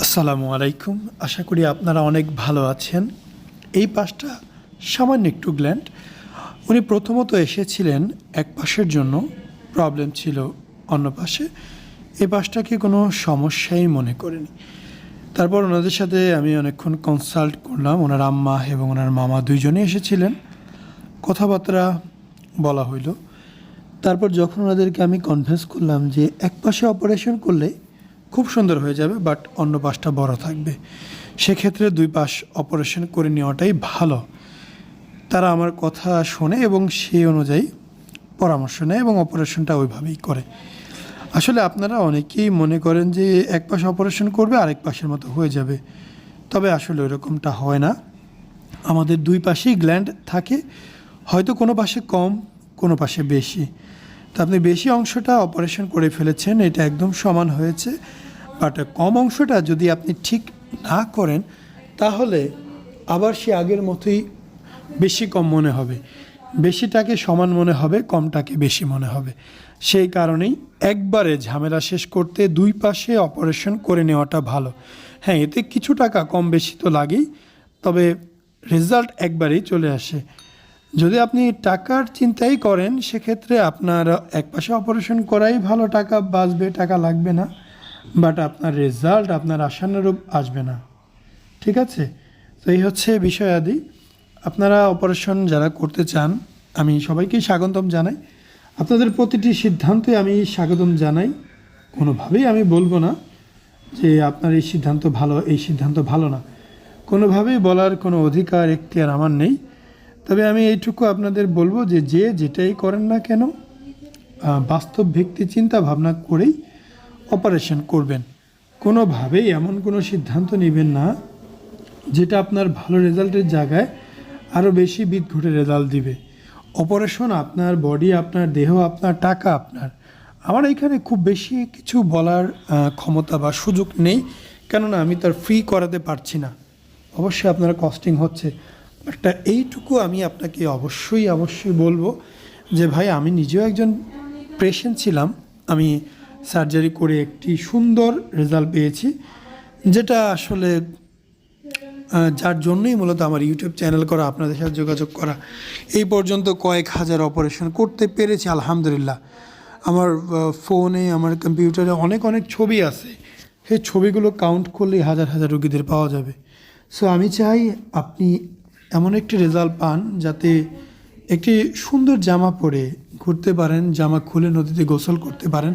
আসসালামু আলাইকুম। আশা করি আপনারা অনেক ভালো আছেন। এই পাশটা সামান্য একটু গ্ল্যান্ড। উনি প্রথমত এসেছিলেন এক পাশের জন্য। প্রবলেম ছিল অন্য পাশে। এই পাশটাকে কোনো সমস্যাই মনে করেনি। তারপর ওনাদের সাথে আমি অনেকক্ষণ কনসাল্ট করলাম। ওনার আম্মা এবং ওনার মামা দুইজনে এসেছিলেন। কথাবার্তা বলা হইল। তারপর যখন ওনাদেরকে আমি কনভিন্স করলাম যে এক পাশে অপারেশন করলে খুব সুন্দর হয়ে যাবে বাট অন্য পাশটা বড় থাকবে। সেক্ষেত্রে দুই পাশ অপারেশন করে নেওয়াটাই ভালো। তারা আমার কথা শোনে এবং সেই অনুযায়ী পরামর্শ নেয় এবং অপারেশনটা ওইভাবেই করে। আসলে আপনারা অনেকেই মনে করেন যে এক পাশ অপারেশন করবে, আরেক পাশের মতো হয়ে যাবে। তবে আসলে ওরকমটা হয় না। আমাদের দুই পাশেই গ্ল্যান্ড থাকে, হয়তো কোনো পাশে কম, কোনো পাশে বেশি। তো আপনি বেশি অংশটা অপারেশন করে ফেলেছেন, এটা একদম সমান হয়েছে। বাট কম অংশটা যদি আপনি ঠিক না করেন, তাহলে আবার সে আগের মতোই বেশি কম মনে হবে। বেশিটাকে সমান মনে হবে, কমটাকে বেশি মনে হবে। সেই কারণেই একবারে ঝামেলা শেষ করতে দুই পাশে অপারেশন করে নেওয়াটা ভালো। হ্যাঁ এতে কিছু টাকা কম বেশি তো লাগেই, তবে রেজাল্ট একবারেই চলে আসে। যদি আপনি টাকার চিন্তাই করেন, সেক্ষেত্রে আপনার এক পাশে অপারেশন করাই ভালো। টাকা বাঁচবে, টাকা লাগবে না। বাট আপনার রেজাল্ট আপনার আশানুরূপ আসবে না। ঠিক আছে? তো এই হচ্ছে বিষয় আদি। আপনারা অপারেশন যারা করতে চান, আমি সবাইকেই স্বাগতম জানাই। আপনাদের প্রতিটি সিদ্ধান্তে আমি স্বাগতম জানাই। কোনোভাবেই আমি বলব না যে আপনার এই সিদ্ধান্ত ভালো, এই সিদ্ধান্ত ভালো না। কোনোভাবেই বলার কোনো অধিকার, এখতিয়ার আমার নেই। তবে আমি এইটুকু আপনাদের বলব যে যে যেটাই করেন না কেন বাস্তব ভিত্তি চিন্তা ভাবনা করেই অপারেশন করবেন। কোনোভাবেই এমন কোনো সিদ্ধান্ত নেবেন না, যেটা আপনার ভালো রেজাল্টের জায়গায় আরও বেশি বিদঘুটে রেজাল্ট দিবে। অপারেশন আপনার বডি আপনার দেহ, আপনার টাকা, আপনার। আমার এখানে খুব বেশি কিছু বলার ক্ষমতা বা সুযোগ নেই, কেননা আমি তার ফ্রি করাতে পারছি না। অবশ্যই আপনার কস্টিং হচ্ছে। একটা এইটুকু আমি আপনাকে অবশ্যই অবশ্যই বলব যে, ভাই, আমি নিজেও একজন পেশেন্ট ছিলাম। আমি সার্জারি করে একটি সুন্দর রেজাল্ট পেয়েছি, যেটা আসলে যার জন্যই মূলত আমার ইউটিউব চ্যানেল করা, আপনাদের সাথে যোগাযোগ করা। এই পর্যন্ত কয়েক হাজার অপারেশন করতে পেরেছি, আলহামদুলিল্লাহ। আমার ফোনে, আমার কম্পিউটারে অনেক অনেক ছবি আছে। সেই ছবিগুলো কাউন্ট করলেই হাজার হাজার রুগীদের পাওয়া যাবে। সো আমি চাই আপনি এমন একটি রেজাল্ট পান, যাতে একটি সুন্দর জামা পরে ঘুরতে পারেন, জামা খুলে নদীতে গোসল করতে পারেন।